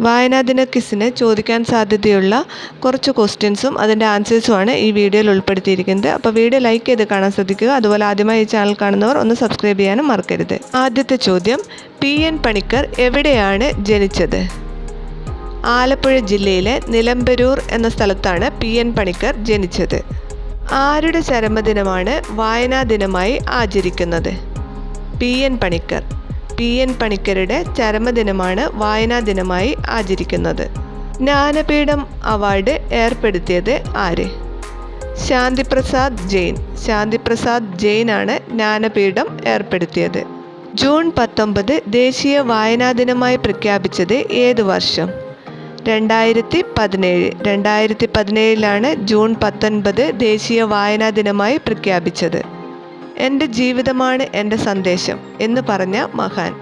വായനാദിന ക്വിസിന് ചോദിക്കാൻ സാധ്യതയുള്ള കുറച്ച് ക്വസ്റ്റ്യൻസും അതിന്റെ ആൻസേഴ്സുമാണ് ഈ വീഡിയോയിൽ ഉൾപ്പെടുത്തിയിരിക്കുന്നത്. അപ്പോൾ വീഡിയോ ലൈക്ക് ചെയ്ത് കാണാൻ ശ്രദ്ധിക്കുക. അതുപോലെ ആദ്യമായി ഈ ചാനൽ കാണുന്നവർ ഒന്ന് സബ്സ്ക്രൈബ് ചെയ്യാനും മറക്കരുത്. ആദ്യത്തെ ചോദ്യം പി എൻ പണിക്കർ എവിടെയാണ് ജനിച്ചത്? ആലപ്പുഴ ജില്ലയിലെ നിലമ്പരൂർ എന്ന സ്ഥലത്താണ് പി എൻ പണിക്കർ ജനിച്ചത്. ആരുടെ ചരമദിനമാണ് വായനാ ദിനമായി ആചരിക്കുന്നത്? P N Panicker. P N പണിക്കരുടെ ചരമദിനമാണ് വായനാ ദിനമായി ആചരിക്കുന്നത്. ജ്ഞാനപീഠം അവാർഡ് ഏർപ്പെടുത്തിയത് ആര്? ശാന്തിപ്രസാദ് ജെയിൻ. ശാന്തിപ്രസാദ് ജെയിനാണ് ജ്ഞാനപീഠം ഏർപ്പെടുത്തിയത്. ജൂൺ പത്തൊമ്പത് ദേശീയ വായനാ ദിനമായി പ്രഖ്യാപിച്ചത് ഏത് വർഷം? രണ്ടായിരത്തി പതിനേഴ് രണ്ടായിരത്തി പതിനേഴിലാണ് ജൂൺ പത്തൊൻപത് ദേശീയ വായനാ ദിനമായി പ്രഖ്യാപിച്ചത്. എന്റെ ജീവിതമാണ് എന്റെ സന്ദേശം എന്ന് പറഞ്ഞ മഹാൻ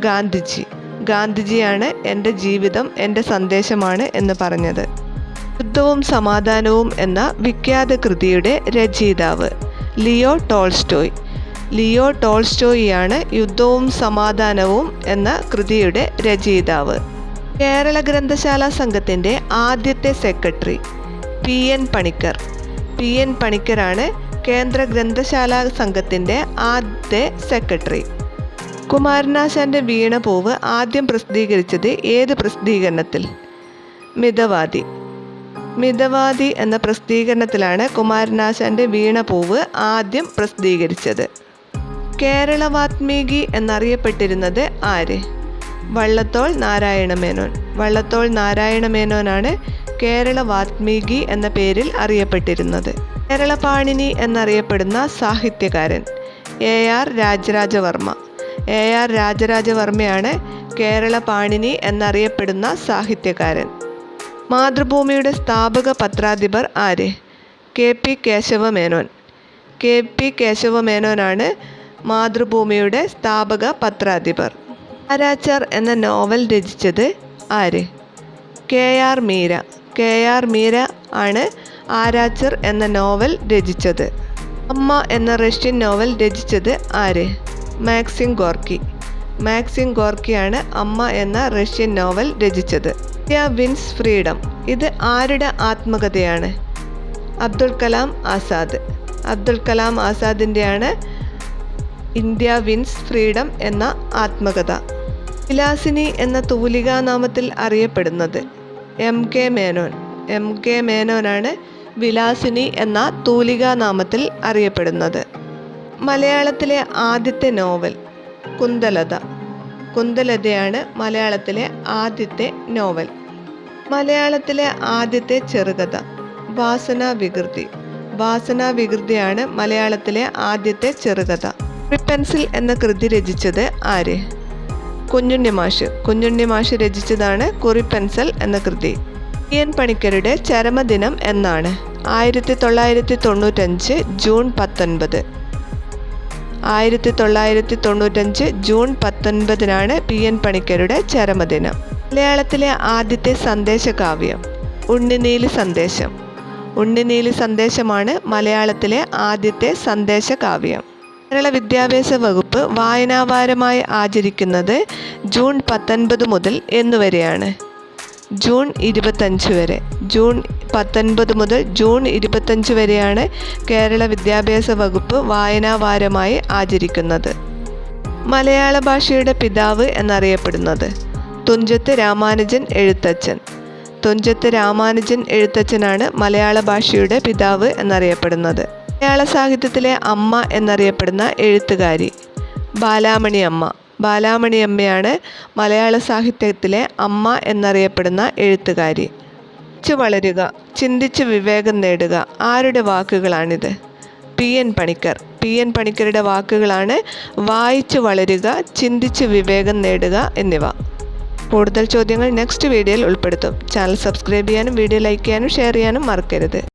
ഗാന്ധിജി. ഗാന്ധിജിയാണ് എന്റെ ജീവിതം എന്റെ സന്ദേശമാണ് എന്ന് പറഞ്ഞത്. യുദ്ധവും സമാധാനവും എന്ന വിഖ്യാത കൃതിയുടെ രചയിതാവ് ലിയോ ടോൾസ്റ്റോയ്. ലിയോ ടോൾസ്റ്റോയിയാണ് യുദ്ധവും സമാധാനവും എന്ന കൃതിയുടെ രചയിതാവ്. കേരള ഗ്രന്ഥശാല സംഘത്തിന്റെ ആദ്യത്തെ secretary P. N. Panicker. P. N. പണിക്കരാണ് കേന്ദ്ര ഗ്രന്ഥശാല സംഘത്തിന്റെ ആദ്യത്തെ സെക്രട്ടറി. കുമാരനാശാന്റെ വീണപൂവ് ആദ്യം പ്രസിദ്ധീകരിച്ചത് ഏത് പ്രസിദ്ധീകരണത്തിൽ? മിതവാദി. മിതവാദി എന്ന പ്രസിദ്ധീകരണത്തിലാണ് കുമാരനാശാന്റെ വീണപൂവ് ആദ്യം പ്രസിദ്ധീകരിച്ചത്. കേരള വാത്മീകി എന്നറിയപ്പെട്ടിരുന്നത് ആര്? വള്ളത്തോൾ നാരായണമേനോൻ. വള്ളത്തോൾ നാരായണമേനോനാണ് കേരള വാത്മീകി എന്ന പേരിൽ അറിയപ്പെട്ടിരുന്നത്. കേരളപാണിനി എന്നറിയപ്പെടുന്ന സാഹിത്യകാരൻ A R Rajarajavarma. A R രാജരാജവർമ്മയാണ് Kerala Panini എന്നറിയപ്പെടുന്ന സാഹിത്യകാരൻ. മാതൃഭൂമിയുടെ സ്ഥാപക പത്രാധിപർ ആര്? K P Kesavamenon. K P കേശവമേനോനാണ് മാതൃഭൂമിയുടെ സ്ഥാപക പത്രാധിപർ. ആരാച്ചാർ എന്ന നോവൽ രചിച്ചത് ആര്? K R Meera. K R Meera ആണ് ആരാച്ചർ എന്ന നോവൽ രചിച്ചത്. അമ്മ എന്ന റഷ്യൻ നോവൽ രചിച്ചത് ആര്? Maxim Gorky. മാക്സിം ഗോർക്കിയാണ് അമ്മ എന്ന റഷ്യൻ നോവൽ രചിച്ചത്. India wins freedom. ഇത് ആരുടെ ആത്മകഥയാണ്? അബ്ദുൾ കലാം ആസാദ്. അബ്ദുൾ കലാം ആസാദിന്റെയാണ് ഇന്ത്യ വിൻസ് ഫ്രീഡം എന്ന ആത്മകഥ. വിലാസിനി എന്ന തൂലികാനാമത്തിൽ അറിയപ്പെടുന്നത് M K Menon. M K മേനോനാണ് Vilasini എന്ന തൂലികാനാമത്തിൽ അറിയപ്പെടുന്നത്. മലയാളത്തിലെ ആദ്യത്തെ നോവൽ കുന്തലത. കുന്തലതയാണ് മലയാളത്തിലെ ആദ്യത്തെ നോവൽ. മലയാളത്തിലെ ആദ്യത്തെ ചെറുകഥ വാസന വികൃതി. വാസന വികൃതിയാണ് മലയാളത്തിലെ ആദ്യത്തെ ചെറുകഥ. പെൻസിൽ എന്ന കൃതി രചിച്ചത് ആര്? കുഞ്ഞുണ്ണി മാഷ് കുഞ്ഞുണ്ണി മാഷ് രചിച്ചതാണ് കുറിപ്പെൻസൽ എന്ന കൃതി. എൻ പണിക്കരുടെ ചരമദിനം എന്നാണ്. ആയിരത്തി തൊള്ളായിരത്തി തൊണ്ണൂറ്റഞ്ച് ജൂൺ പത്തൊൻപത്. ആയിരത്തി തൊള്ളായിരത്തി തൊണ്ണൂറ്റഞ്ച് ജൂൺ പത്തൊൻപതിനാണ് പി എൻ പണിക്കരുടെ ചരമദിനം. മലയാളത്തിലെ ആദ്യത്തെ സന്ദേശകാവ്യം ഉണ്ണിനീലി സന്ദേശം. ഉണ്ണിനീലി സന്ദേശമാണ് മലയാളത്തിലെ ആദ്യത്തെ സന്ദേശകാവ്യം. കേരള വിദ്യാഭ്യാസ വകുപ്പ് വായനാവാരമായി ആചരിക്കുന്നത് ജൂൺ പത്തൊൻപത് മുതൽ എന്നുവരെയാണ്. ജൂൺ ഇരുപത്തഞ്ച് വരെ. ജൂൺ പത്തൊൻപത് മുതൽ ജൂൺ ഇരുപത്തഞ്ച് വരെയാണ് കേരള വിദ്യാഭ്യാസ വകുപ്പ് വായനാവാരമായി ആചരിക്കുന്നത്. മലയാള ഭാഷയുടെ പിതാവ് എന്നറിയപ്പെടുന്നത്. തുഞ്ചത്ത് രാമാനുജൻ എഴുത്തച്ഛൻ. തുഞ്ചത്ത് രാമാനുജൻ എഴുത്തച്ഛനാണ് മലയാള ഭാഷയുടെ പിതാവ് എന്നറിയപ്പെടുന്നത്. മലയാള സാഹിത്യത്തിലെ അമ്മ എന്നറിയപ്പെടുന്ന എഴുത്തുകാരി. ബാലാമണി അമ്മ ബാലാമണി അമ്മയാണ് മലയാള സാഹിത്യത്തിലെ അമ്മ എന്നറിയപ്പെടുന്ന എഴുത്തുകാരി. ചിന്തിച്ചു വളരുക ചിന്തിച്ച് വിവേകം നേടുക ആരുടെ വാക്കുകളാണിത്? P. N. Panicker. P. N. പണിക്കരുടെ വാക്കുകളാണ് വായിച്ചു വളരുക ചിന്തിച്ച് വിവേകം നേടുക എന്നിവ. കൂടുതൽ ചോദ്യങ്ങൾ നെക്സ്റ്റ് വീഡിയോയിൽ ഉൾപ്പെടുത്തും. ചാനൽ സബ്സ്ക്രൈബ് ചെയ്യാനും വീഡിയോ ലൈക്ക് ചെയ്യാനും ഷെയർ ചെയ്യാനും മറക്കരുത്.